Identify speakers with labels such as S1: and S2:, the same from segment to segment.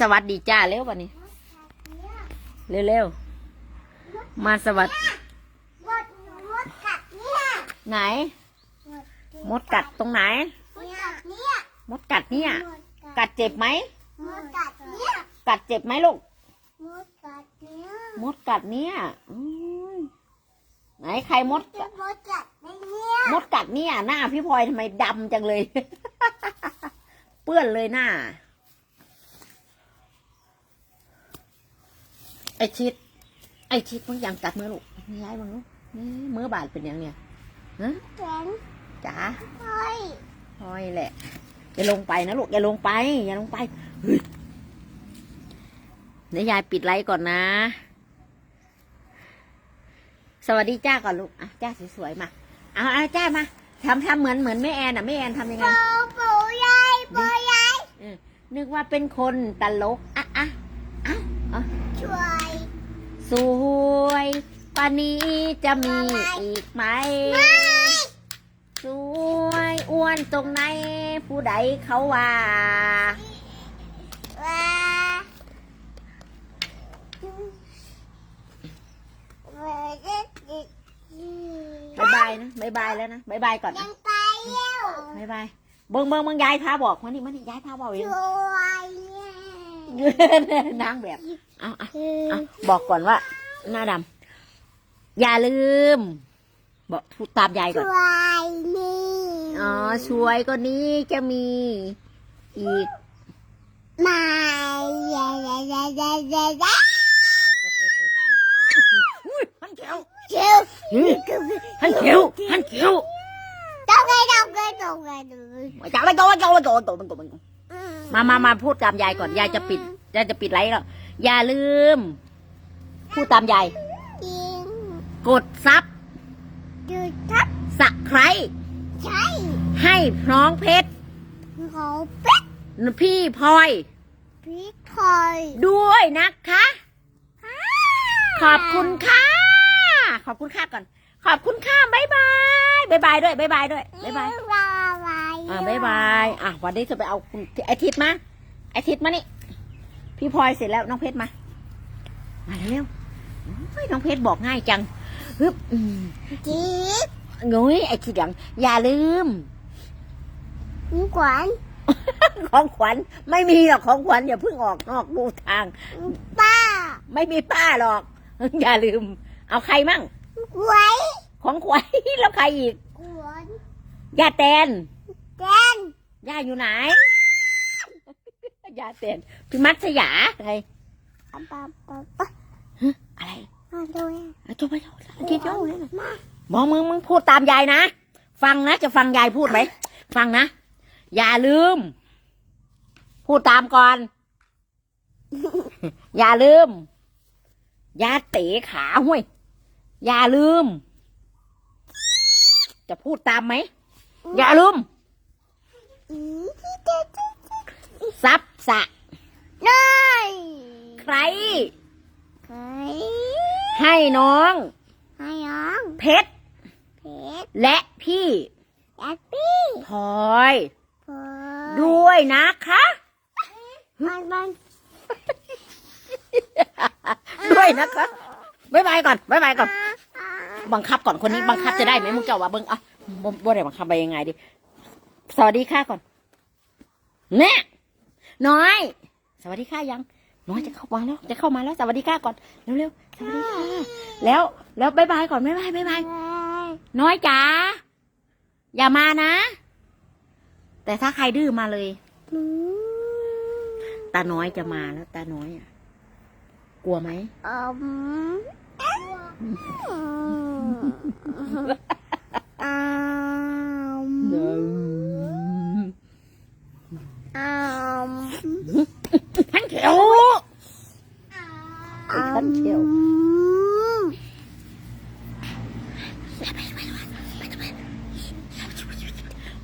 S1: สวัสดีจ้าเร็ววันนี้ เร็วๆ มาสวัสดีไหน มดกัดตรงไหน
S2: มดกัดเนี่ย
S1: กัดเจ็บไหม
S2: กัดเจ็
S1: บไหมลูก
S2: มดกัดเนี่ย
S1: มดกัดเนี่ยไหนใครมดกัด
S2: มดกัดเนี่ย
S1: หน้าพี่พลอยทำไมดำจังเลย เปื้อนเลยหน้า อชิด ไอชิดมึงยังกัดมือลูกย้ายมึงลูกนี่มือบาดเป็นยังเนี่ยฮะ
S2: แข็ง
S1: จ๋า
S2: เฮ้ย
S1: พลอยแหละ อย่าลงไปนะลูก อย่าลงไป อย่าลงไปเฮ้ยเดี๋ยวยายปิดไลฟ์ก่อนนะ สวัสดีจ้าก่อนลูก อะจ้าสวยๆมา เอาเอาจ้ามาทำทำเหมือนเหมือนแม่แอนอะแม่แอนทำยังไง
S2: ปูปูยายปูยาย
S1: นึกว่าเป็นคนตลก อะอะอะอะ
S2: ช่วย
S1: สวยกว่านี้จะมีอีกไหม สวยอ้วนตรงไหน ผู้ใดเขาว่า
S2: ว้าเวเด็กดิ
S1: บายบายนะบายบายแล้วนะบายบายก่อน
S2: ยั
S1: นะ
S2: งไปแล้ว
S1: บายบายเบิ้งเบิ้งเบิ้งยายพาบอกมานี่มานี่ยายพาบอกเอง
S2: ช่วยเนี่ย
S1: นางแบบเอาเอาเอาบอกก่อนว่า หน้าดำอย่าลืม บอกพูดตามยายก่อน
S2: ช่วยนี่
S1: อ๋อช่วยก็นี้จะมีอีก
S2: มาเย้เย้เย้เย้เย้เย้
S1: หันเขียว
S2: เจ้า
S1: หันเขียวหันเขียว
S2: ต้องไงต้องไงต้องไงต้องไง
S1: จับเลยโกนโกนโกนโกนโกน มามามาพูดตามยายก่อนยายจะปิดยายจะปิดไลฟ์แล้วอย่าลืม พูดตามยาย
S2: จริง
S1: กดซับ
S2: จุดทับ
S1: สักใคร
S2: ใช่
S1: ให้น้องเพชร
S2: เขาเป็ด
S1: พี่พลอย
S2: พริกคอย
S1: ด้วยนะคะ ขอบคุณค่ะ ขอบคุณค่ะก่อน ขอบคุณค่ะบ๊ายบายบ๊ายบายด้วยบ๊ายบายด้วยบ๊ายบาย
S2: บายบาย
S1: อ่าบ๊ายบาย อะวันนี้จะไปเอาคุณไอทิศมา ไอทิศมานี่ พี่พลอยเสร็จแล้วน้องเพชรมา มาเร็วๆโอ้ยน้องเพชรบอกง่ายจังฮึบอืม
S2: จิ๊บ
S1: งุ้ยไอทิศยังอย่าลืม
S2: ขวัญ
S1: ของขวัญไม่มีหรอกของขวัญอย่าเพิ่งออกนอกดูทาง
S2: ป้า
S1: ไม่มีป้าหรอก อย่าลืม เอาใครมั่ง
S2: ไว้
S1: ของขวัญแล้วใครอีก
S2: ขวัญ
S1: ย่าแตน
S2: แกน
S1: ย่าอยู่ไหนย่าแตนพี่มัตสยาไง
S2: ป้าป้าป้าป้า
S1: อะไร
S2: มาดูอะ
S1: เอาจุ๊บไปจุ๊บคิดโจ้เลยนะมองมึงมึงพูดตามยายนะ ฟังนะจะฟังยายพูดไหมฟังนะ อย่าลืม พูดตามก่อน อย่าลืม อย่าเตะขาห้วยอย่าลืม จะพูดตามไหม อย่าลืม
S2: อีที่เจ๊เจ๊
S1: ซับ สะ
S2: น้อย
S1: ใคร
S2: ใคร
S1: ให้น้อง
S2: ให้น้อง
S1: เพชร
S2: เพชร
S1: และพี่
S2: แอปปี้
S1: พลอย
S2: พอ
S1: ด้วยนะคะ
S2: มันมัน
S1: ด้วยนะคะบายบายก่อนบายบายก่อน บังคับก่อนคนนี้บังคับจะได้ไหมมึงเจ้าว่าเบิ้งอะบ่บ่ได้บังคับไปยังไงดิ สวัสดีค่ะก่อนเนี่ย น้อย สวัสดีค่ะยัง น้อยจะเข้ามาแล้ว จะเข้ามาแล้ว สวัสดีค่ะก่อน เร็วๆ สวัสดีค่ะ แล้ว แล้วบายบายก่อนบายบายบายบาย น้อยจ๋า อย่ามานะ แต่ถ้าใครดื้อมาเลย ตาน้อยจะมาแล้ว ตาน้อยอะ กลัวไหม
S2: อืมอืมอืม
S1: ท่านเขียว ท่านเขียว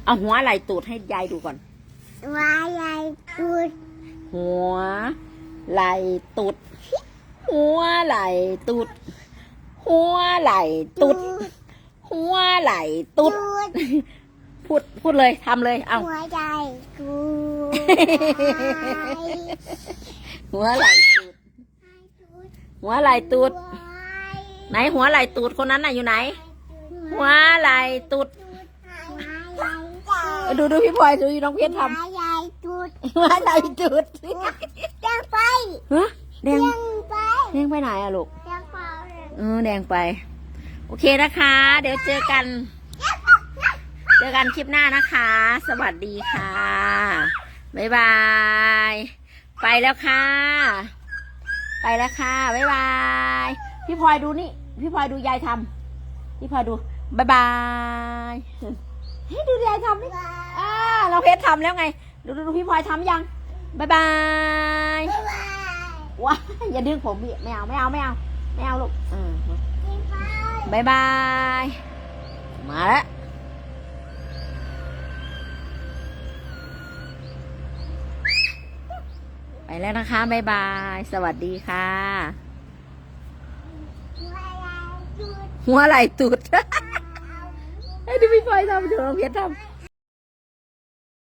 S1: เอาหัวไหล่ตูดให้ยายดูก่อน
S2: วายายพูด
S1: หัวไหล่ตูดหัวไหล่ตูดหัวไหล่ตูดหัวไหล่ตูด
S2: พูด
S1: พูดพูดเลยทำเลย เอา
S2: หัวใจกู
S1: หัวไหลตูดหัวไหลตูด ไหนหัวไหลตูดคนนั้นน่ะอยู่ไหน หัวไหลตูด ดูดูพี่พลอยดูน้องเพชรท
S2: หัวใจตูดำ
S1: หัวไหลตูด
S2: แดงไป
S1: ฮะแด
S2: แด
S1: ง
S2: งไป
S1: แดงไปไหนอะลูก
S2: แดงไป
S1: เออแดงไป โอเคนะคะ เดี๋ยวเจอกัน เจอกันคลิปหน้านะคะ สวัสดีค่ะบ๊ายบาย ไปแล้วค่ะ ไปแล้วค่ะบ๊ายบาย พี่พลอยดูนี่ พี่พลอยดูยายทำพี่พลอยดูบ๊ายบาย เฮ้ยดูยายทำนี่อ่าเราเพชรทำแล้วไงดูดูดูพี่พลอยทำยังบ๊ายบาย
S2: บ๊ายบาย
S1: ว้ายอย่าดึงผมพี่ไม่เอาไม่เอาไม่เอาไม่เอาลูกอืม
S2: บ๊ายบาย
S1: บายบาย มาแล้วไปแล้วนะคะบายบาย สวัสดีค่ะ
S2: หัวใจตูด
S1: หัวไหลตุด ให้ดูพี่พลอยทำ